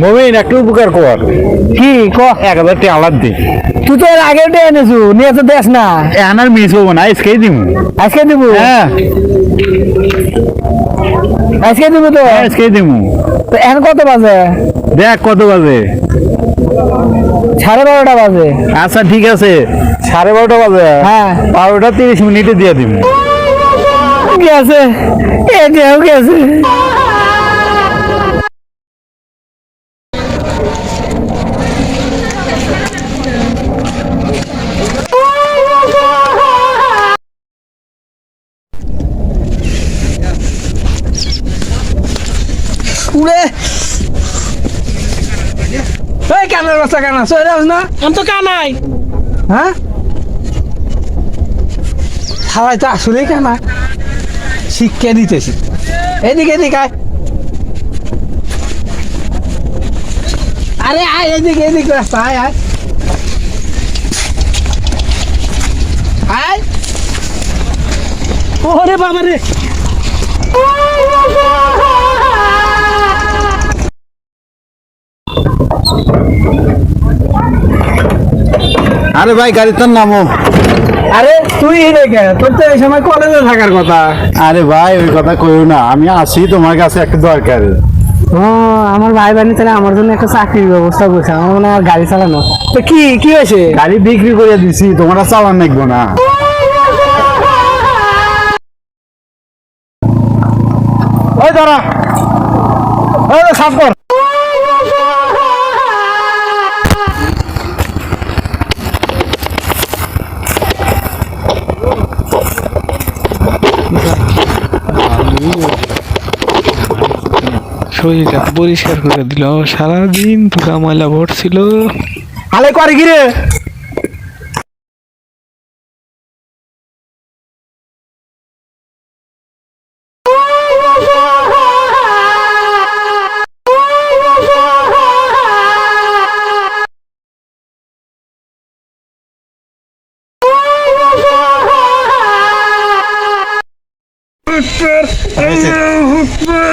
মমিন একটু উপকার কর। কি? ক? এক হাজার টাকা আলাদ দে। তুই তো এর আগে উঠে এনেছু নিয়ে তো দেখ না। এখন আর মিস হব না আজকেই দিব আজকে দিব? হ্যাঁ। আজকে দিব তো? আজকেই দিব তো এখন কত বাজে? দেখ কত বাজে? সাড়ে বারোটা বাজে। আচ্ছা ঠিক আছে। সাড়ে বারোটা বাজে। হ্যাঁ। বারোটা তিরিশ মিনিটে দিয়ে দিব। গেছে। এটাও গেছে। উড়ে এই কানের বাচ্চা কানা যাস না। আমি তো কানাই হ্যাঁ? হাওয়াই তো আসলেই কানা শিক্ষা দিতেছি। এদিকে এদিকে আয়। আরে আয় এদিকে এদিকে রাস্তা আয় আয়। আয়। ওরে বাবা রে আরে ভাই গাড়ি তোর নামো আরে তুই তোর তো এই সময় কলেজে থাকার কথা। আরে ভাই ওই কথা কইও না। আমি আসি তোমার কাছে একটু দরকার। ও আমার ভাই বানি তাহলে আমার জন্য একটা চাকরির ব্যবস্থা করছে। আমার মনে হয় গাড়ি চালানো। তো কি কি হয়েছে? গাড়ি বিক্রি করে দিছি তোমার চালান নাকবো না। ওই দাঁড়া। ওই সাফ কর। শরীরটা পরিষ্কার করে দিল। সারাদিন পোকা ময়লা ভরছিল আলে করে কি আকবার আল্লাহু আকবার